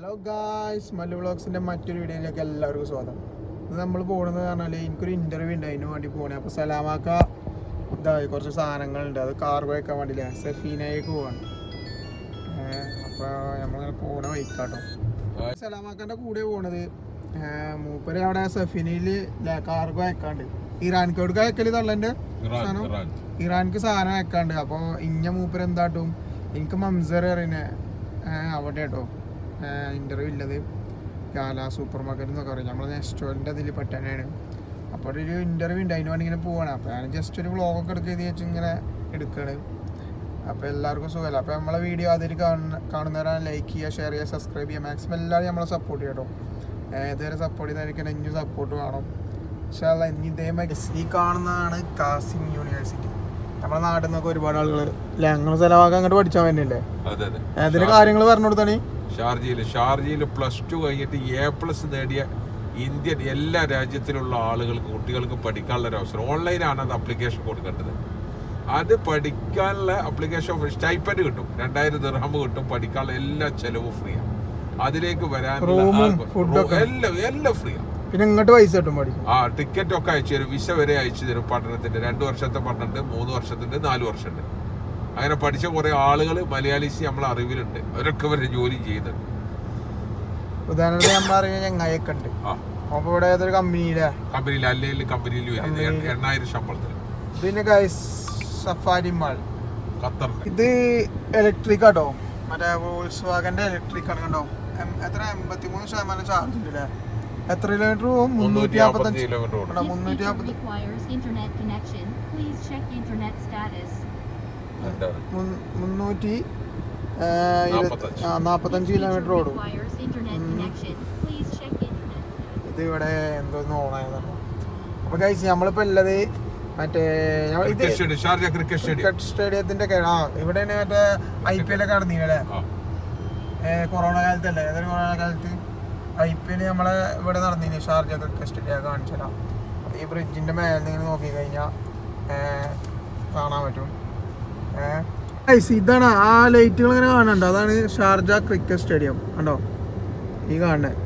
Hello guys Mallu ബ്ലോഗ്സിന്റെ മറ്റൊരു വീഡിയോയിലേക്ക് എല്ലാവർക്കും സ്വാഗതം. ഇത് നമ്മൾ പോകുന്നത് പറഞ്ഞാൽ എനിക്കൊരു ഇന്റർവ്യൂ ഉണ്ട് അതിന് വേണ്ടി പോകണേ അപ്പോൾ സലാമാക്ക ഇതായി കുറച്ച് സാധനങ്ങളുണ്ട്. അത് കാർഗോ വയ്ക്കാൻ വേണ്ടിയില്ല സെഫീനയിലേക്ക് പോവാണ്. അപ്പോൾ നമ്മളിങ്ങനെ പോകണ വൈക്കാട്ടോ സലാമാക്കന്റെ കൂടെ പോണത് മൂപ്പര് അവിടെ സെഫീനയിൽ കാർഗോ അയക്കാണ്ട് ഇറാൻകോട് അയക്കൽ തള്ളന്റെ സാധനം? ഇറാൻക്ക് സാധനം അയക്കാണ്ട് അപ്പോൾ ഇഞ്ഞ മൂപ്പര് എന്താട്ടും എനിക്ക് മംസർ അറിയുന്നേ അവിടെ കേട്ടോ ഇന്റർവ്യൂ ഉള്ളത് ഗാല സൂപ്പർ മാർക്കറ്റ് എന്നൊക്കെ പറയും. നമ്മൾ നെസ്റ്റോറിന്റെ അതിൽ പെട്ടെന്നാണ്. അപ്പോൾ ഒരു ഇന്റർവ്യൂ ഉണ്ട്. അതിന് വേണ്ടി ഇങ്ങനെ പോവാണ്. അപ്പോൾ ഞാൻ ജസ്റ്റ് ഒരു വ്ളോഗൊക്കെ എടുക്കുക വെച്ച് ഇങ്ങനെ എടുക്കുകയാണ് അപ്പോൾ എല്ലാവർക്കും സുഖമല്ല അപ്പോൾ നമ്മളെ വീഡിയോ അതിൽ കാണുന്ന കാണുന്നവരാണ് ലൈക്ക് ചെയ്യുക ഷെയർ ചെയ്യുക സബ്സ്ക്രൈബ് ചെയ്യുക. മാക്സിമം എല്ലാവരും നമ്മളെ സപ്പോർട്ട് ചെയ്യട്ടോ. ഏതുവരെ സപ്പോർട്ട് ചെയ്തായിരിക്കും ഇനിയും സപ്പോർട്ട് വേണം. പക്ഷേ ഇനി ഇതേമാതിരി ഈ കാണുന്നതാണ് കാസിം യൂണിവേഴ്സിറ്റി നമ്മുടെ നാട്ടിൽ നിന്നൊക്കെ ഒരുപാട് ആളുകൾ ഞങ്ങൾ സ്ഥലമാക്കാൻ അങ്ങോട്ട് പഠിച്ചാൽ തന്നെയല്ലേ അതെ അതെ. അതിന്റെ കാര്യങ്ങൾ പറഞ്ഞു കൊടുത്താണ് ഷാർജയിൽ. ഷാർജയിൽ പ്ലസ് ടു കഴിഞ്ഞിട്ട് എ പ്ലസ് നേടിയ ഇന്ത്യൻ എല്ലാ രാജ്യത്തിലുള്ള ആളുകൾക്ക് കുട്ടികൾക്ക് പഠിക്കാനുള്ള ഒരു അവസരം. ഓൺലൈനാണ് അത് അപ്ലിക്കേഷൻ കൊടുക്കേണ്ടത്. അത് പഠിക്കാനുള്ള അപ്ലിക്കേഷൻ സ്റ്റൈപ്പൻഡ് കിട്ടും. രണ്ടായിരം ദിർഹം കിട്ടും. പഠിക്കാനുള്ള എല്ലാ ചെലവും ഫ്രീ ആണ്. അതിലേക്ക് വരാനുള്ള. എല്ലാം എല്ലാം ഫ്രീ ആണ്. പിന്നെ ഇങ്ങോട്ട് പൈസ കിട്ടും പഠിക്കും ആ ടിക്കറ്റ് ഒക്കെ അയച്ചു തരും. വിസ വരെ അയച്ചു തരും. പഠനത്തിന്റെ രണ്ട് വർഷത്തെ പഠനമുണ്ട് മൂന്ന് വർഷത്തിന്റെ നാല് വർഷമുണ്ട്. അങ്ങനെ പഠിച്ച കുറെ ആളുകൾ മലയാളീസ് നമ്മളെ അറിവിലുണ്ട്. അവരൊക്കെ വരെ ജോലി ചെയ്യുന്നുണ്ട്. ഉദാഹരണത്തിന് ഉണ്ട് അപ്പൊ ഇവിടെ ഏതൊരു കമ്പനിയിലെ? കമ്പനിയിൽ അല്ലെങ്കിൽ കമ്പനിയിൽ വരുന്നത് എണ്ണ- എണ്ണായിരം ശമ്പളത്തിന്. പിന്നെ ഗൈസ് സഫാരി മാൾ ഖത്തറിന് ഇത് ഇലക്ട്രിക് ആട്ടോ. മറ്റേ വോൾസ് വാഗന്റെ ഇലക്ട്രിക് ആണ് കണ്ടോ? എത്ര? എൺപത്തി മൂന്ന് ശതമാനം ചാർജ് ഉണ്ട് അല്ലേ എത്ര കിലോമീറ്റർ പോകും മുന്നൂറ്റി കിലോമീറ്റർ മുന്നൂറ്റി മുന്നൂറ്റി നാൽപ്പത്തഞ്ച് കിലോമീറ്റർ ഓടും. Internet connection. Please check internet. status. ഇത് ഇവിടെ എന്തോന്ന് ഓണായതാണ് അപ്പൊ കഴിച്ച് നമ്മളിപ്പോ ഉള്ളത് മറ്റേ cricket Sharjah cricket stadium cricket സ്റ്റേഡിയത്തിന്റെ ആ ഇവിടെ മറ്റേ ഐ പി എൽ ഒക്കെ നടന്നില്ലേ കൊറോണ കാലത്തല്ലേ? ഏതൊരു കൊറോണ കാലത്ത് ഐ പി എൽ നമ്മളെ ഇവിടെ നടന്നിന് ഷാർജ ക്രിക്കറ്റ് സ്റ്റേഡിയം കാണിച്ചതാ ഈ ബ്രിഡ്ജിന്റെ മേലെ ഇങ്ങനെ നോക്കി കഴിഞ്ഞാൽ കാണാൻ പറ്റും. ഇതാണ് ആ ലൈറ്റുകൾ ഇങ്ങനെ കാണുന്നുണ്ട്. അതാണ് ഷാർജ ക്രിക്കറ്റ് സ്റ്റേഡിയം. കണ്ടോ? ഈ കാണുന്നത്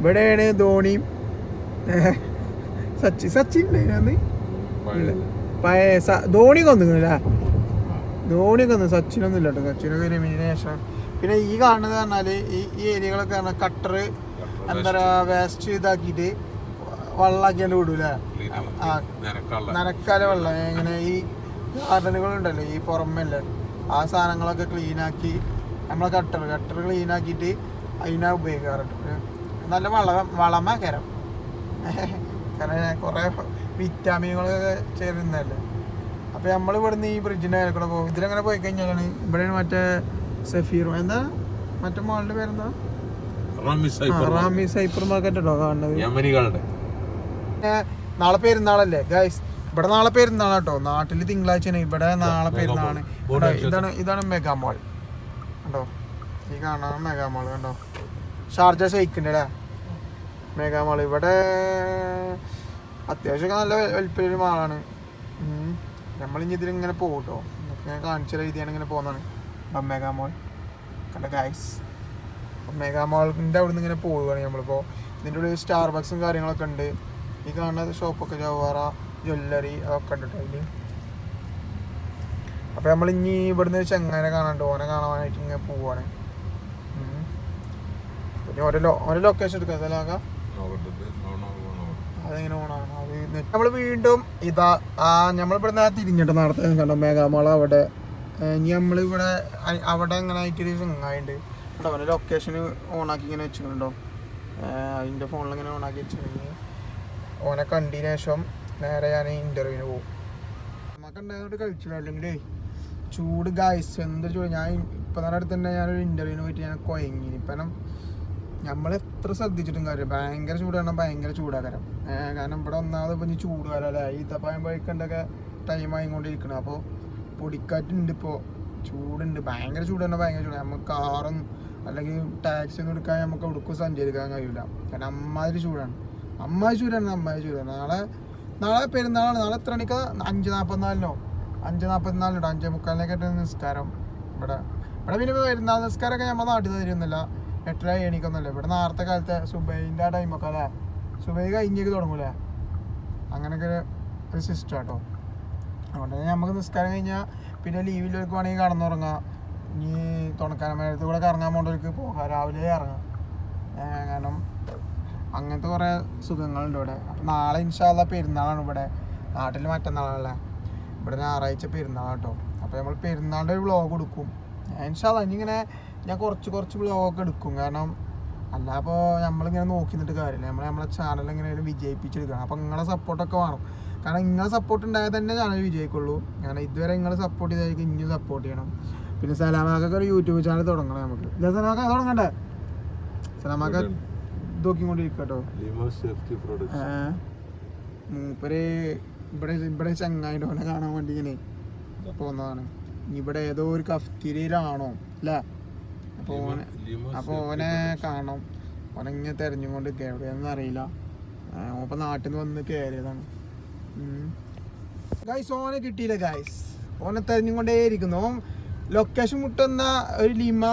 ഇവിടെയാണ് ധോണിയും സച്ചി സച്ചിൻ സച്ചിൻ പഴയ. ധോണി കൊന്നില്ല ധോണി കൊന്നു. സച്ചിനൊന്നും ഇല്ല കേട്ടോ സച്ചിനൊക്കെ രമീനേഷം പിന്നെ ഈ കാണുന്നത് പറഞ്ഞാൽ ഈ ഈ ഏരിയകളൊക്കെ പറഞ്ഞാൽ കട്ടർ എന്താ പറയാ വേസ്റ്റ് ഇതാക്കിയിട്ട് വെള്ളാക്കിയാലും വിടൂല? നനക്കാല വെള്ളം. ഇങ്ങനെ ഈ ഉണ്ടല്ലോ ഈ പുറമല്ലേ? ആ സാധനങ്ങളൊക്കെ ക്ലീനാക്കി നമ്മളെ കട്ടർ കട്ടർ ക്ലീൻ ആക്കിയിട്ട് അതിനാ ഉപയോഗിക്കാറുണ്ട്. നല്ല വള വളമാക്കരം കാരണം കുറേ വിറ്റാമിനുകളൊക്കെ ചേരുന്നതല്ലേ? അപ്പോൾ നമ്മൾ ഇവിടുന്ന് ഈ ബ്രിഡ്ജിന്റെ മേലെ കൂടെ പോകും. ഇതിലങ്ങനെ പോയി കഴിഞ്ഞാൽ ഇവിടെയാണ് മറ്റേ സഫീർ എന്താ? മറ്റേ മോളുടെ പേരെന്താ? റാമി സൈപ്പർ മാർക്കറ്റ്. ഉണ്ടോ? കാണുന്നത്. നാളെ പെരുന്നാളല്ലേ ഗൈസ് ഇവിടെ നാളെ പെരുന്നാളാട്ടോ നാട്ടിൽ തിങ്കളാഴ്ചയാണ് ഇവിടെ നാളെ പെരുന്നാളാണ്. ഇതാണ് ഇതാണ് മെഗാ മോൾ. കണ്ടോ? ഈ കാണാൻ മെഗാ മോൾ കണ്ടോ? ഷാർജ ഷെയ്ക്കിന്റെ അല്ലേ? Mega mall. ഇവിടെ അത്യാവശ്യം നല്ല വലിപ്പൊരു മാളാണ്. നമ്മളിനി ഇതിലിങ്ങനെ പോകും കേട്ടോ ഞാൻ കാണിച്ച രീതിയാണ് ഇങ്ങനെ പോകുന്നതാണ് മെഗാ മോൾ. കണ്ട ഗൈസ് മെഗാ മോളിന്റെ അവിടെ നിന്ന് ഇങ്ങനെ പോവുകയാണ് നമ്മളിപ്പോൾ ഇതിന്റെ ഉള്ളിൽ സ്റ്റാർ ബക്സും കാര്യങ്ങളൊക്കെ ഉണ്ട്. ഈ കാണുന്ന ഷോപ്പൊക്കെ ജവാറ ജ്വല്ലറി അതൊക്കെ ഉണ്ട് കേട്ടോ അതിൽ അപ്പോൾ നമ്മൾ ഇനി ഇവിടുന്ന് ചെങ്ങനെ കാണാണ്ട് ഓനെ കാണാനായിട്ട് ഇങ്ങനെ പോവാണ്. പിന്നെ ഓരോ ഓരോ ലൊക്കേഷൻ എടുക്കാം. സ്ഥലമാക്കാം അതെങ്ങനെ ഓണാണ് അത് നമ്മൾ വീണ്ടും ഇതാ ആ നമ്മളിവിടെ ആ തിരിഞ്ഞിട്ട് നടത്തുക കണ്ടോ മേഘാമാള അവിടെ ഇനി നമ്മളിവിടെ അവിടെ ഇങ്ങനെ ആയിട്ടൊരു ചെങ്ങായുണ്ട്. കേട്ടോ അവന്റെ ലൊക്കേഷൻ ഓണാക്കി ഇങ്ങനെ വെച്ചിട്ടുണ്ടോ? അതിന്റെ ഫോണിൽ ഇങ്ങനെ ഓണാക്കി വെച്ചിട്ടുണ്ടെങ്കിൽ ഓനെ കണ്ടതിന് ശേഷം നേരെ ഞാൻ ഇന്റർവ്യൂവിന് പോകും. നമുക്ക് ഉണ്ടായതുകൊണ്ട് കഴിച്ചില്ല അല്ലെങ്കിൽ ചൂട് ഗായ്സ് എന്ത് ചൂട്? ഞാൻ ഇപ്പം തന്നെ അടുത്ത് തന്നെ ഞാനൊരു ഇന്റർവ്യൂവിന് പോയിട്ട് ഞാൻ കൊയങ്ങി. ഇപ്പം നമ്മൾ എത്ര ശ്രദ്ധിച്ചിട്ടും കാര്യം ഭയങ്കര ചൂട് കാരണം ഭയങ്കര ചൂടാകരം കാരണം ഇവിടെ ഒന്നാമത് ഇപ്പം ഇനി ചൂട് കാലം ഈ ഈത്തപ്പഴം പഴിക്കണ്ടൊക്കെ ടൈം ആയിക്കൊണ്ടിരിക്കണം. അപ്പോൾ പൊടിക്കാറ്റുണ്ട് ഇപ്പോൾ ചൂടുണ്ട്. ഭയങ്കര ചൂട് തന്നെ ഭയങ്കര ചൂട്. നമുക്ക് കാറും അല്ലെങ്കിൽ ടാക്സി ഒന്നും എടുക്കാൻ നമുക്ക് എവിടേക്കും സഞ്ചരിക്കാൻ കഴിയില്ല കാരണം അമ്മാതിരി ചൂടാണ്. അമ്മായി ചൂടാണ്. അമ്മായി ചൂടാണ്. നാളെ നാളെ പെരുന്നാളാണ്. നാളെ എത്ര മണിക്കാ? അഞ്ച് നാൽപ്പത്തിനാലിനോ അഞ്ച് നാൽപ്പത്തിനാലിനോ അഞ്ചേ മുക്കാലിനൊക്കെ നിസ്കാരം. ഇവിടെ ഇവിടെ പിന്നെ പെരുന്നാൾ നിസ്കാരമൊക്കെ നമ്മുടെ നാട്ടിൽ തരുന്നില്ല. എട്ടര എണീക്കൊന്നുമില്ല. ഇവിടെ നേരത്തെ കാലത്തെ സുബൈന്റെ ആ ടൈമൊക്കെ അല്ലേ? സുബൈ കഴിഞ്ഞേക്ക് തുടങ്ങൂലേ? അങ്ങനെയൊക്കെ ഒരു- ഒരു സിസ്റ്റം കേട്ടോ അതുകൊണ്ട് തന്നെ നമുക്ക് നിസ്കാരം കഴിഞ്ഞാൽ പിന്നെ ലീവിലൊക്കെ വേണമെങ്കിൽ കടന്നുറങ്ങാം. ഇനി തുണക്കാരന്മാരത്ത് കൂടെ കറങ്ങാൻ പോകേണ്ടവർക്ക് പോകാം. രാവിലെ ഇറങ്ങാം. കാരണം അങ്ങനത്തെ കുറേ സുഖങ്ങളുണ്ട് ഇവിടെ. അപ്പം നാളെ ഇൻഷാല്ല പെരുന്നാളാണ് ഇവിടെ. നാട്ടിൽ മറ്റന്നാളല്ലേ? ഇവിടെ ഞായറാഴ്ച പെരുന്നാളാണ് കേട്ടോ. അപ്പോൾ നമ്മൾ പെരുന്നാളിന്റെ ഒരു വ്ളോഗ് എടുക്കും. ഇൻഷാല്ല ഇനിയിങ്ങനെ ഞാൻ കുറച്ച് കുറച്ച് വ്ളോഗൊക്കെ എടുക്കും. കാരണം അല്ല അപ്പോൾ നമ്മളിങ്ങനെ നോക്കി നിന്നിട്ട് കാര്യമില്ല. നമ്മൾ നമ്മളെ ചാനൽ എങ്ങനെയാലും വിജയിപ്പിച്ചെടുക്കണം. അപ്പോൾ നിങ്ങളെ സപ്പോർട്ടൊക്കെ വേണം. കാരണം നിങ്ങളെ സപ്പോർട്ട് ഉണ്ടായാൽ തന്നെ ചാനൽ വിജയിക്കുള്ളൂ. ഞാൻ ഇതുവരെ നിങ്ങൾ സപ്പോർട്ട് ചെയ്തായിരിക്കും ഇനിയും സപ്പോർട്ട് ചെയ്യണം. പിന്നെ സലാമാക്കൊക്കെ ഒരു യൂട്യൂബ് ചാനൽ തുടങ്ങണം നമുക്ക്. ഇല്ല സലാമാക്ക തുടങ്ങണ്ടേ? സലാമാക്ക നോക്കിക്കൊണ്ടിരിക്കട്ടോ. മൂപ്പര് ഇവിടെ ഇവിടെ ചങ്ങായിട്ട് ഓനെ കാണാൻ വേണ്ടി ഇങ്ങനെ പോകുന്നതാണ് ഇവിടെ ഏതോ ഒരു കഫ്തിരിയിലാണോ അല്ലേ? അപ്പോൾ ഓനെ അപ്പോൾ ഓനെ കാണണം. ഓനെ ഇങ്ങനെ തെരഞ്ഞുകൊണ്ട് എവിടെയാണെന്ന് അറിയില്ല. ഓപ്പം നാട്ടിൽ നിന്ന് വന്ന് കയറിയതാണ് ഗൈസ് ഓനെ കിട്ടിയില്ല ഗൈസ് ഓനെ തെരഞ്ഞുകൊണ്ടേ ഇരിക്കുന്നു ഓൻ ലൊക്കേഷൻ മുട്ടുന്ന ഒരു ലിമ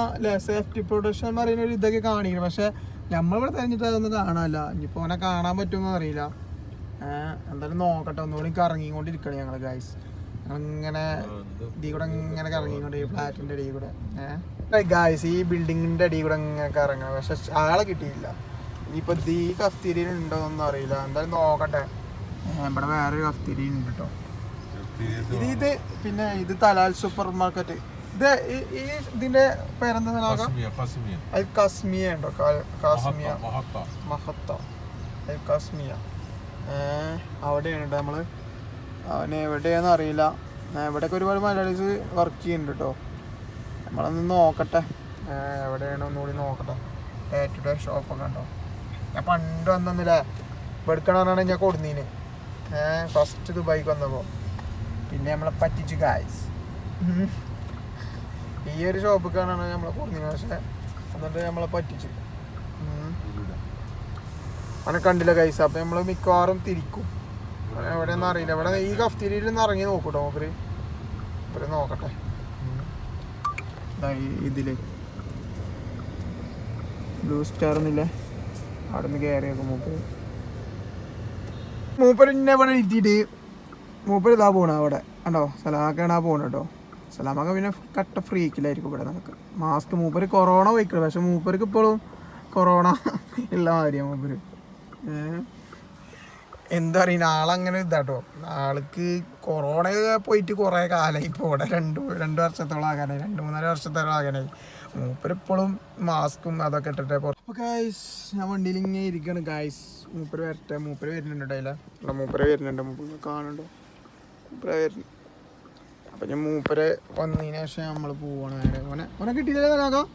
സേഫ്റ്റി പ്രൊഡക്ഷൻ പറയുന്ന ഒരു ഇതൊക്കെ പക്ഷെ നമ്മളിവിടെ തെരഞ്ഞിട്ട് അതൊന്നും കാണാനില്ല ഇനിയിപ്പോൾ അവനെ കാണാൻ പറ്റുമോ അറിയില്ല. ഏഹ് എന്തായാലും നോക്കട്ടെ. ഒന്നുകൂടി കറങ്ങിക്കൊണ്ടിരിക്കണം ഞങ്ങൾ ഗൈസ് ഞങ്ങളിങ്ങനെ ഇതിൽ കൂടെ ഇങ്ങനെ കറങ്ങിക്കൊണ്ട് ഈ ഫ്ലാറ്റിന്റെ അടി കൂടെ ഏഹ് ഗായ്സ് ഈ ബിൽഡിങ്ങിന്റെ ഇടയിൽ കൂടെ ഇങ്ങനെ കറങ്ങണം. പക്ഷെ ആളെ കിട്ടിയില്ല. ഇനിയിപ്പോ ഈ കഫ്തീരിയിൽ ഉണ്ടോന്നൊന്നും അറിയില്ല. എന്തായാലും നോക്കട്ടെ. ഇവിടെ വേറൊരു കഫ്തീരി ഉണ്ട് കേട്ടോ ഇത് ഇത് പിന്നെ ഇത് തലാൽ സൂപ്പർ മാർക്കറ്റ് ഇത് ഈ- ഇതിന്റെ പേരെന്താ ഉണ്ടോ? കാസ്മിയ. മഹത്ത അൽ കാസ്മിയ. അവിടെയാണ് കേട്ടോ നമ്മൾ. അവന് എവിടെയാന്ന് അറിയില്ല. ഏഹ് ഇവിടെയൊക്കെ ഒരുപാട് മലയാളീസ് വർക്ക് ചെയ്യുന്നുണ്ട് കേട്ടോ നമ്മളൊന്ന് നോക്കട്ടെ. എവിടെയാണ് ഒന്നുകൂടി നോക്കട്ടെ. ഡേ ടു ഡേ ഷോപ്പൊക്കെ ഉണ്ടോ? ഞാൻ പണ്ട് വന്നില്ലേ വെടുക്കണമെന്നാണ് ഞാൻ കൊടുന്നീന്. ഫസ്റ്റ് ദുബായിക്ക് വന്നപ്പോൾ പിന്നെ നമ്മളെ പറ്റിച്ചു ഗായ്സ് ഈ ഒരു ഷോപ്പിക്കാണ് നമ്മളെ കൊടുന്നീന് പക്ഷെ എന്നിട്ട് നമ്മളെ പറ്റിച്ചു. അങ്ങനെ കണ്ടില്ല കൈസ അപ്പൊ നമ്മൾ മിക്കവാറും തിരിക്കും. എവിടെയൊന്നും അറിയില്ല. ഇവിടെ ഈ കഫ്തീരിയിൽ നിന്ന് ഇറങ്ങി നോക്കൂട്ടോ മൂപ്പര് മൂപ്പര് നോക്കട്ടെ. ഇതിൽ. ബ്ലൂ സ്റ്റാർ എന്നില്ലേ? അവിടെ നിന്ന് കയറി നോക്കും മൂപ്പര്. മൂപ്പര് ഇന്നെ ഇവിടെ ഇരുത്തിയിട്ട് മൂപ്പര് ഇതാ പോണ അവിടെ. കണ്ടോ? സലാമക്കാണ് ആ പോണ കേട്ടോ സലാമക്ക പിന്നെ കട്ട ഫ്രീക്കിലായിരിക്കും ഇവിടെ നടക്കുക മാസ്ക് മൂപ്പര് കൊറോണ പോയിക്കളെ പക്ഷെ മൂപ്പർക്ക് ഇപ്പോഴും കൊറോണ ഉള്ള മാതിരിയാ മൂപ്പര്. എന്താ പറയുക ആളങ്ങനെ ഇതാട്ടോ. ആൾക്ക് കൊറോണ പോയിട്ട് കുറേ കാലമായി ഇപ്പോൾ ഇവിടെ രണ്ട് രണ്ട് വർഷത്തോളം ആകാനായി. രണ്ട് മൂന്നര വർഷത്തോളം ആകാനായി. മൂപ്പര് ഇപ്പോഴും മാസ്കും അതൊക്കെ ഇട്ടിട്ടേ അപ്പോൾ ഗായ്സ് ഞാൻ വണ്ടിയിൽ ഇങ്ങനെ ഇരിക്കുകയാണ് ഗായ്സ് മൂപ്പര് വരട്ടെ. മൂപ്പര് വരുന്നുണ്ട് ഇവിടെ മൂപ്പര് വരുന്നുണ്ട്. മൂപ്പര് കാണുന്നുണ്ടോ? മൂപ്പര് വരുന്നു അപ്പം ഞാൻ മൂപ്പരെ വന്നതിന് ശേഷം നമ്മൾ പോവാണ് നേരെ ഓനെ ഓനെ കിട്ടിയില്ലേ കാക്കാം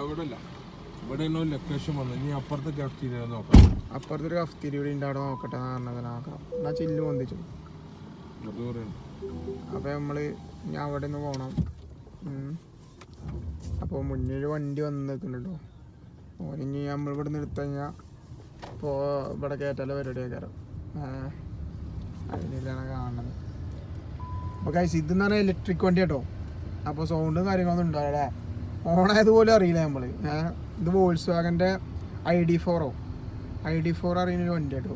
അവിടെ അല്ല ഇവിടെ ലൊക്കേഷൻ വന്നു. ഇനി അപ്പുറത്തെ നോക്കാം. അപ്പുറത്തെ ഒരു കഫ്തിരി ഇവിടെ ഉണ്ട്. അവിടെ നോക്കട്ടെ എന്നാ ചില്ല് പൊന്തിച്ചു. ദൂരം അപ്പോൾ നമ്മൾ ഞാൻ അവിടെ നിന്ന് പോകണം അപ്പോൾ ഒരു വണ്ടി വന്ന് നിൽക്കുന്നുണ്ടോ? ഓനിഞ്ഞ് നമ്മൾ ഇവിടെ നിന്ന് എടുത്തു കഴിഞ്ഞാൽ ഇപ്പോൾ ഇവിടെ കയറ്റാല പരിപാടിയാക്കാരം അതിലാണ് കാണുന്നത്. അപ്പോൾ കൈസ് ഇതെന്ന് പറഞ്ഞാൽ ഇലക്ട്രിക് വണ്ടി കേട്ടോ. അപ്പോൾ സൗണ്ടും കാര്യങ്ങളൊന്നും ഉണ്ടാവില്ലേ ഓണായതുപോലെ അറിയില്ല നമ്മൾ ഇത് വോൾസ് വാഗന്റെ ഐ ഡി ഫോറോ ഐ ഡി ഫോർ അറിയുന്ന ഒരു വണ്ടി കേട്ടോ.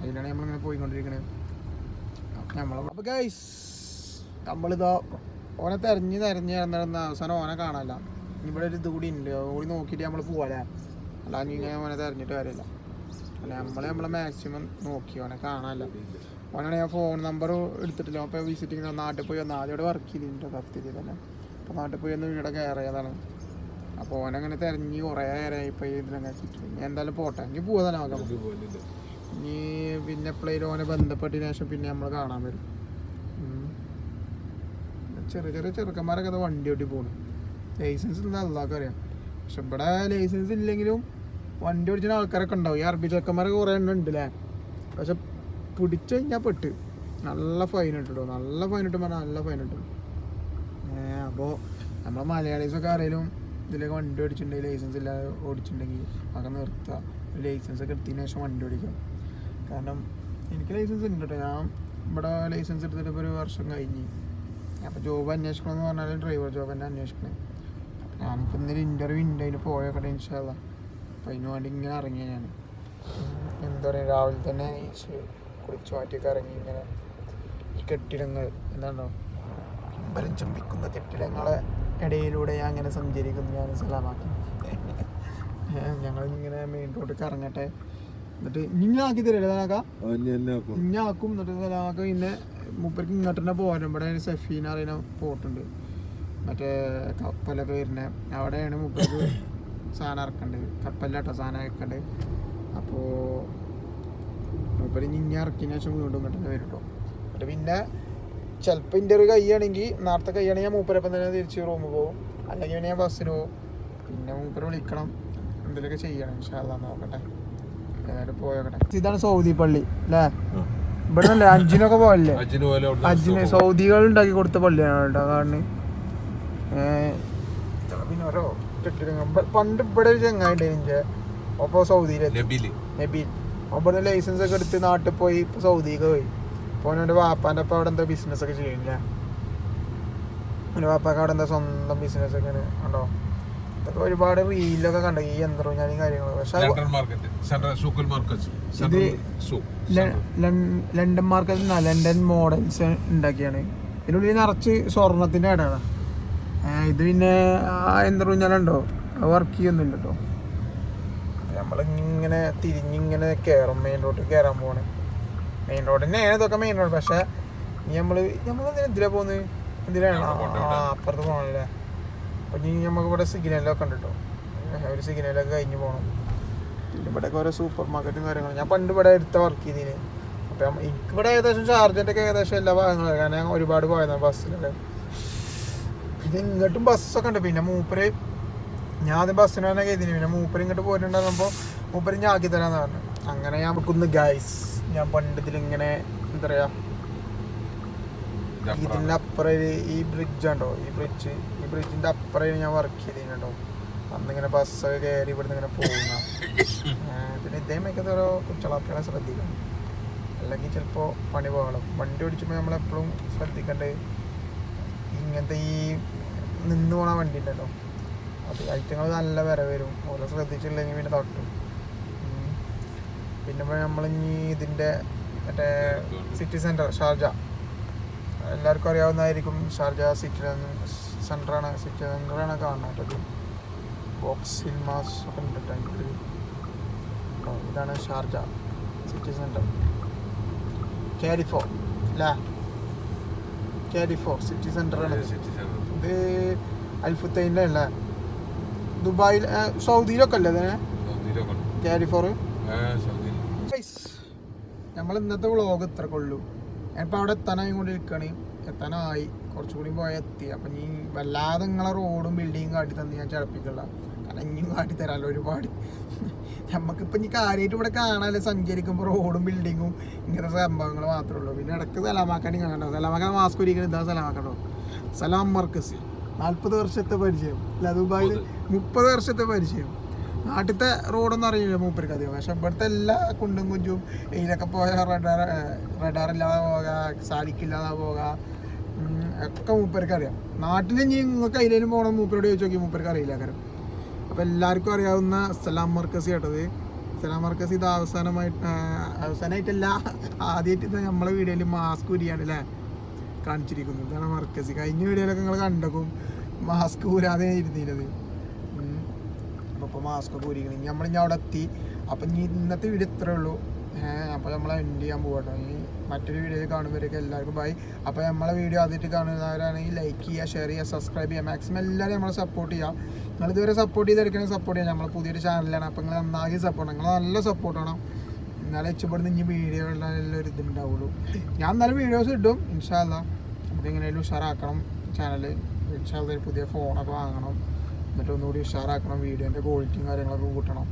അതിലാണ് നമ്മളിങ്ങനെ പോയിക്കൊണ്ടിരിക്കുന്നത് നമ്മൾ അപ്പോൾ ഗൈസ് നമ്മളിതാ ഓനെ തെരഞ്ഞ് തെരഞ്ഞ് നടന്ന അവസാനം ഓനെ കാണാനില്ല. ഇവിടെ ഒരു ഇത് കൂടി ഉണ്ട്. കൂടി നോക്കിയിട്ട് നമ്മൾ പോവാലേ അല്ലാതെ ഇങ്ങനെ ഓനെ തെരഞ്ഞിട്ട് കാര്യമില്ല. അല്ല നമ്മളെ നമ്മളെ മാക്സിമം നോക്കി. ഓനെ കാണാനില്ല. ഓനാണ് ഞാൻ ഫോൺ നമ്പർ എടുത്തിട്ടില്ല. അപ്പോൾ വിസിറ്റിംഗ് നാട്ടിൽ പോയി വന്ന് ആദ്യം വർക്ക് ചെയ്തിട്ടുണ്ട് കഫ്തീരി തന്നെ. അപ്പോൾ നാട്ടിൽ പോയി ഒന്ന് വീടൊക്കെ കയറിയതാണ് അപ്പോൾ ഓനങ്ങനെ തിരഞ്ഞ് കുറേ നേരമായി ഇപ്പോൾ ഇതിനൊക്കെ ചുറ്റും എന്തായാലും പോട്ടെ. ഇനി പോകാൻ നോക്കാം ഇനി പിന്നെ എപ്പോഴേലും ഓനെ ബന്ധപ്പെട്ടതിന് ശേഷം പിന്നെ നമ്മൾ കാണാൻ വരും. ചെറിയ ചെറിയ ചെറുക്കന്മാരൊക്കെ അത് വണ്ടി ഓട്ടി പോണു. ലൈസൻസ് ഇല്ല അള്ളാഹ്ക്ക് അറിയാം. പക്ഷെ ഇവിടെ ലൈസൻസ് ഇല്ലെങ്കിലും വണ്ടി ഓടിച്ചിന് ആൾക്കാരൊക്കെ ഉണ്ടാവും. ഈ അറബി ചെറുക്കന്മാരൊക്കെ കുറേ എണ്ണം ഉണ്ട് അല്ലേ പക്ഷെ പിടിച്ചു കഴിഞ്ഞാൽ പെട്ട്. നല്ല ഫൈൻ ഇട്ടിട്ടോ. നല്ല ഫൈൻ ഇട്ടു പറഞ്ഞാൽ നല്ല ഫൈൻ ഇട്ടു. അപ്പോൾ നമ്മളെ മലയാളീസൊക്കെ ആരെങ്കിലും ഇതിലേക്ക് വണ്ടി ഓടിച്ചിട്ടുണ്ടെങ്കിൽ ലൈസൻസ് ഇല്ലാതെ ഓടിച്ചിട്ടുണ്ടെങ്കിൽ അതൊക്കെ നിർത്തുക ലൈസൻസ് ഒക്കെ എടുത്തതിന് ശേഷം വണ്ടി ഓടിക്കാം. കാരണം എനിക്ക് ലൈസൻസ് ഉണ്ട് കേട്ടോ ഞാൻ ഇവിടെ ലൈസൻസ് എടുത്തിട്ട് ഇപ്പോൾ ഒരു വർഷം കഴിഞ്ഞ്. അപ്പോൾ ജോബ് അന്വേഷിക്കണം എന്ന് പറഞ്ഞാൽ ഡ്രൈവർ ജോബ് തന്നെ അന്വേഷിക്കണേ. ഞാനിപ്പോൾ ഇന്നലെ ഇന്റർവ്യൂ ഉണ്ട്. അതിന് പോയൊക്കെ ഇൻഷാല്ല അപ്പം അതിന് വേണ്ടി ഇങ്ങനെ ഇറങ്ങിയ ഞാൻ എന്താ പറയുക രാവിലെ തന്നെ കുളിച്ചു മാറ്റി ഇറങ്ങി ഇങ്ങനെ ഈ കെട്ടിടങ്ങൾ എന്താണോ അമ്പലം ചുംബിക്കുന്ന കെട്ടിടങ്ങളെ ഇടയിലൂടെ ഞാൻ അങ്ങനെ സഞ്ചരിക്കുന്നു ഞാൻ സലാമാക്കി. ഞങ്ങൾ ഇങ്ങനെ മെയിൻ റോഡിൽ കറങ്ങട്ടെ എന്നിട്ട് ഇങ്ങാക്കി തരില്ല ഇതാക്കാം ഇഞ്ഞാക്കും എന്നിട്ട് സലാമാക്ക പിന്നെ മൂപ്പർക്ക് ഇങ്ങോട്ട് തന്നെ പോരും ഇവിടെ സഫീന അറിയുന്ന പോട്ടുണ്ട്. മറ്റേ കപ്പലൊക്കെ വരുന്നത് അവിടെയാണ് മൂപ്പർക്ക് സാധനം ഇറക്കേണ്ടത്. കപ്പലിലാട്ടോ സാധനം ഇറക്കേണ്ടത്. അപ്പോൾ മൂപ്പര് ഇനി ഇറക്കിയതിന് ശേഷം വീണ്ടും ഇങ്ങോട്ട് വരും കേട്ടോ എന്നിട്ട് പിന്നെ ചിലപ്പോൾ ഇന്റർവ്യൂ കഴിയുകയാണെങ്കിൽ നേരത്തെ കഴിയുകയാണെങ്കിൽ ഞാൻ മൂപ്പരപ്പം തന്നെ തിരിച്ച് റൂമിൽ പോകും അല്ലെങ്കിൽ പിന്നെ ഞാൻ ബസ്സിന് പോകും പിന്നെ മൂപ്പര് വിളിക്കണം. എന്തെങ്കിലുമൊക്കെ ചെയ്യണം ഇൻഷാല്ലാ നോക്കട്ടെ. ഏതായാലും പോയോക്കട്ടെ. ഇതാണ് സൗദി പള്ളി അല്ലേ ഇവിടെ അല്ലേ അഞ്ചിനൊക്കെ പോകല്ലേ അജിന് സൗദികൾ ഉണ്ടാക്കി കൊടുത്ത പള്ളിയാണ് കേട്ടോ കാരണം പിന്നെ ഓരോ കെട്ടിടങ്ങൾ പണ്ട് ഇവിടെ ഒരു ചങ്ങായിട്ട് എനിക്ക് ഒപ്പം സൗദിയിലെത്തി. നബീൽ നബീൽ അവിടെ ലൈസൻസ് ഒക്കെ എടുത്ത് നാട്ടിൽ പോയി ഇപ്പൊ സൗദിക്ക് പോയി. അപ്പോൾ അവന്റെ വാപ്പാന്റെ അപ്പം അവിടെ എന്താ ബിസിനസ് ഒക്കെ ചെയ്യില്ല എന്റെ വാപ്പാക്ക് അവിടെ എന്താ സ്വന്തം ബിസിനസ് ഒക്കെ ഉണ്ടോ ഇതൊക്കെ ഒരുപാട് റീലൊക്കെ കണ്ട ഈ യന്ത്രവും ഞാൻ കാര്യങ്ങളും. പക്ഷെ ഇത് ലണ്ടൻ മാർക്കറ്റ് സൂ ലണ്ടൻ മോഡൽസ് ഉണ്ടാക്കിയാണ്. ഇതിനുള്ളിൽ നിറച്ച് സ്വർണത്തിന്റെ ഇടയാണ് ഇത് പിന്നെ ആ യന്ത്രം ഞാനുണ്ടോ? വർക്ക് ചെയ്യുന്നില്ല കേട്ടോ. നമ്മളിങ്ങനെ തിരിഞ്ഞിങ്ങനെ കയറും മെയിൻ റോഡിൽ കയറാൻ പോവാണ്. മെയിൻ റോഡ് തന്നെയാണ് ഇതൊക്കെ മെയിൻ റോഡ് പക്ഷേ ഇനി നമ്മൾ നമ്മൾ എന്തിനാ? പോകുന്നത് എന്തിനാണ് ആ അപ്പുറത്ത് പോകണല്ലേ അപ്പം ഇനി നമുക്ക് ഇവിടെ സിഗ്നലൊക്കെ ഉണ്ട് കേട്ടോ ഒരു സിഗ്നലൊക്കെ കഴിഞ്ഞ് പോകണം പിന്നെ ഇവിടെയൊക്കെ ഓരോ സൂപ്പർ മാർക്കറ്റും കാര്യങ്ങളും. ഞാൻ പണ്ട് ഇവിടെ എടുത്ത വർക്ക് ചെയ്തിന്. അപ്പം എനിക്ക് ഇവിടെ ഏകദേശം ചാർജറിന്റെ ഒക്കെ ഏകദേശം എല്ലാ ഭാഗങ്ങളും കാരണം ഞാൻ ഒരുപാട് പോയതാണ് ബസ്സിലൊക്കെ. പിന്നെ ഇങ്ങോട്ടും ബസ്സൊക്കെ ഉണ്ട്. പിന്നെ മൂപ്പര് ഞാൻ ആദ്യം ബസ്സിന് തന്നെ കരുതിന്. പിന്നെ മൂപ്പര് ഇങ്ങോട്ട് പോയിട്ടുണ്ടാകുമ്പോൾ മൂപ്പര് ഞാൻ ആക്കി തരാന്ന് പറഞ്ഞു. അങ്ങനെ ഞാൻ വെക്കുന്നു ഗൈസ് ഞാൻ പണ്ട് ഇതിലിങ്ങനെ എന്താ പറയുക ഇതിന്റെ അപ്പുറം. ഈ ബ്രിഡ്ജ് ഉണ്ടോ? ഈ ബ്രിഡ്ജ് ഈ ബ്രിഡ്ജിന്റെ അപ്പുറം ഞാൻ വർക്ക് ചെയ്തിട്ടുണ്ടോ അന്നിങ്ങനെ ബസ്സൊക്കെ കയറി ഇവിടുന്ന് ഇങ്ങനെ പോകുന്ന പിന്നെ ഇതേമൊക്കെ ഓരോ കുച്ചളാപ്പികളെ ശ്രദ്ധിക്കണം. അല്ലെങ്കിൽ ചിലപ്പോൾ പണി പോകണം. വണ്ടി ഓടിച്ചുമ്പോൾ നമ്മളെപ്പോഴും ശ്രദ്ധിക്കേണ്ടത് ഇങ്ങനത്തെ ഈ നിന്ന് പോണ വണ്ടി ഉണ്ടല്ലോ. അത് ഐറ്റങ്ങൾ നല്ല വില വരും. ഓരോ ശ്രദ്ധിച്ചില്ലെങ്കിൽ പിന്നെ തട്ടും. പിന്നെ ഇപ്പോൾ നമ്മളിനി ഇതിന്റെ മറ്റേ സിറ്റി സെന്റർ ഷാർജ. എല്ലാവർക്കും അറിയാവുന്നതായിരിക്കും. ഷാർജ സിറ്റി സെന്ററാണ് സിറ്റി സെന്ററാണ് കാണുന്നത് ബോക്സ് സിനിമാസ് ഒക്കെ ഉണ്ട്. കേട്ടോ, ഇതാണ് ഷാർജ സിറ്റി സെന്റർ കാരിഫോ അല്ലേ കാരിഫോ സിറ്റി സെന്ററാണ് ഇത് അൽഫുത്തൈന്റെ അല്ലേ? ദുബായിൽ സൗദിയിലൊക്കെ അല്ലേ അതിനെ കാരിഫോർ നമ്മൾ ഇന്നത്തെ വ്ളോഗ് ഇത്ര കൊള്ളു ഞാനിപ്പോൾ അവിടെ എത്താനായി. കൊണ്ട് ഇരിക്കണേ എത്താനായി കുറച്ചുകൂടി പോയാൽ എത്തി. അപ്പം നീ വല്ലാതെ നിങ്ങളെ റോഡും ബിൽഡിങ്ങും കാട്ടി തന്ന് ഞാൻ ചടപ്പിക്കില്ല കാരണം ഇനിയും കാട്ടി തരാമല്ലോ ഒരുപാട്. നമുക്കിപ്പോൾ ഇനി കാര്യമായിട്ട് ഇവിടെ കാണാല്ലേ സഞ്ചരിക്കുമ്പോൾ റോഡും ബിൽഡിങ്ങും ഇങ്ങനത്തെ സംഭവങ്ങൾ മാത്രമേ ഉള്ളൂ. പിന്നെ ഇടയ്ക്ക് സലാമാക്കാനും കാണണ്ടോ? സലാമാക്കാൻ മാസ്ക് ഒരിക്കലും ഇതാ സലാമാക്കട്ടോ സലാം മർക്കസ്. നാൽപ്പത് വർഷത്തെ പരിചയം. അല്ല ദുബായിൽ മുപ്പത് വർഷത്തെ പരിചയം. നാട്ടിലത്തെ റോഡൊന്നും അറിയില്ല മൂപ്പർക്ക് അധികം. പക്ഷെ ഇവിടുത്തെ എല്ലാ കുണ്ടും കുഞ്ചും ഇതിലൊക്കെ പോയാൽ റഡാർ റഡാർ ഇല്ലാതെ പോകാം സാലിക്കില്ലാതെ പോകാം. ഒക്കെ മൂപ്പർക്ക് അറിയാം. നാട്ടിൽ ഇനി നിങ്ങൾക്ക് അതിലേലും പോകണം മൂപ്പരോട് ചോദിച്ചു നോക്കി മൂപ്പർക്ക് അറിയില്ല കാര്യം അപ്പോൾ എല്ലാവർക്കും അറിയാവുന്ന സലാം മർക്കസി കേട്ടത്. സലാം മർക്കസി ഇത് അവസാനമായിട്ട് അവസാനമായിട്ടല്ല ആദ്യമായിട്ട് ഇത് നമ്മളെ വീഡിയോയിൽ മാസ്ക് ഉരിയാണ് അല്ലേ? കാണിച്ചിരിക്കുന്നു ഇതാണ് മർക്കസി. കഴിഞ്ഞ വീഡിയോയിലൊക്കെ നിങ്ങൾ കണ്ടക്കും. മാസ്ക് കൂരാതെ ഇരുന്നിരുന്നത്. അപ്പോൾ ഇപ്പോൾ മാസ്ക് ഒക്കെ ഊരിക്കണം. ഇനി നമ്മളിനി അവിടെ എത്തി. അപ്പം ഇനി ഇന്നത്തെ വീഡിയോ ഇത്രേ ഉള്ളൂ. അപ്പോൾ നമ്മൾ എൻഡ് ചെയ്യാൻ പോകട്ടോ ഇനി മറ്റൊരു വീഡിയോയിൽ കാണുമ്പോഴേക്കും എല്ലാവർക്കും ബൈ അപ്പോൾ നമ്മളെ വീഡിയോ ആദ്യമായിട്ട് കാണുന്നവരാണെങ്കിൽ ലൈക്ക് ചെയ്യുക ഷെയർ ചെയ്യുക സബ്സ്ക്രൈബ് ചെയ്യുക. മാക്സിമം എല്ലാവരും നമ്മളെ സപ്പോർട്ട് ചെയ്യുക നിങ്ങൾ ഇതുവരെ സപ്പോർട്ട് ചെയ്തെടുക്കണമെങ്കിൽ സപ്പോർട്ട് ചെയ്യാം. നമ്മൾ പുതിയൊരു ചാനലാണ് അപ്പോൾ നിങ്ങൾ നന്നായി സപ്പോർട്ട് നിങ്ങൾ നല്ല സപ്പോർട്ട് ചെയ്യണം എന്നാലേ ഇഷ്ടപ്പെടുന്ന ഇനി വീഡിയോ ഒരു ഇതുണ്ടാവുള്ളൂ. ഞാൻ എന്നാലും വീഡിയോസ് ഇടും ഇൻഷാല്ല എങ്ങനെയായാലും ഉഷാറാക്കണം ചാനൽ ഇൻഷാല്ല ഒരു പുതിയ ഫോണൊക്കെ വാങ്ങണം. എന്നിട്ട് ഒന്നുകൂടി ഉഷാറാക്കണം വീഡിയോന്റെ ക്വാളിറ്റിയും കാര്യങ്ങളൊക്കെ കൂട്ടണം.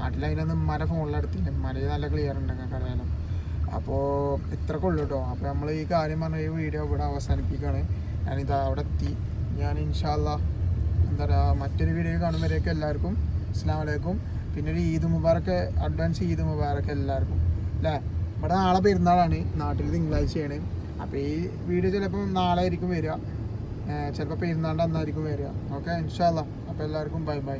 നാട്ടിൽ അതിനൊന്നും ഉമ്മാരെ ഫോണിലെടുത്തില്ല ഉമ്മാരെ നല്ല ക്ലിയർ ഉണ്ട് നിങ്ങൾക്ക് അറിയാലോ. അപ്പോൾ ഇത്രയൊക്കെ ഉള്ളൂ കേട്ടോ അപ്പോൾ നമ്മൾ ഈ കാര്യം പറഞ്ഞ ഈ വീഡിയോ ഇവിടെ അവസാനിപ്പിക്കുകയാണ്. ഞാനിത് അവിടെ എത്തി. ഞാൻ ഇൻഷാല്ല എന്താ പറയുക മറ്റൊരു വീഡിയോ കാണുമ്പോഴേക്കും എല്ലാവർക്കും. അസ്സാം വലൈക്കും പിന്നെ ഒരു ഈദ് മുബാറക്ക് അഡ്വാൻസ് ഈദ് മുബാറക്ക് എല്ലാവർക്കും. അല്ലേ ഇവിടെ നാളെ പെരുന്നാളാണ്. നാട്ടിൽ തിങ്കളാഴ്ചയാണ് അപ്പോൾ ഈ വീഡിയോ ചിലപ്പോൾ നാളെ ആയിരിക്കും വരിക. ചിലപ്പോൾ പെരുന്നാളിന്റെ അന്നായിരിക്കും വരിക. ഓക്കെ ഇൻഷാല്ല അപ്പോൾ എല്ലാവർക്കും ബൈ ബൈ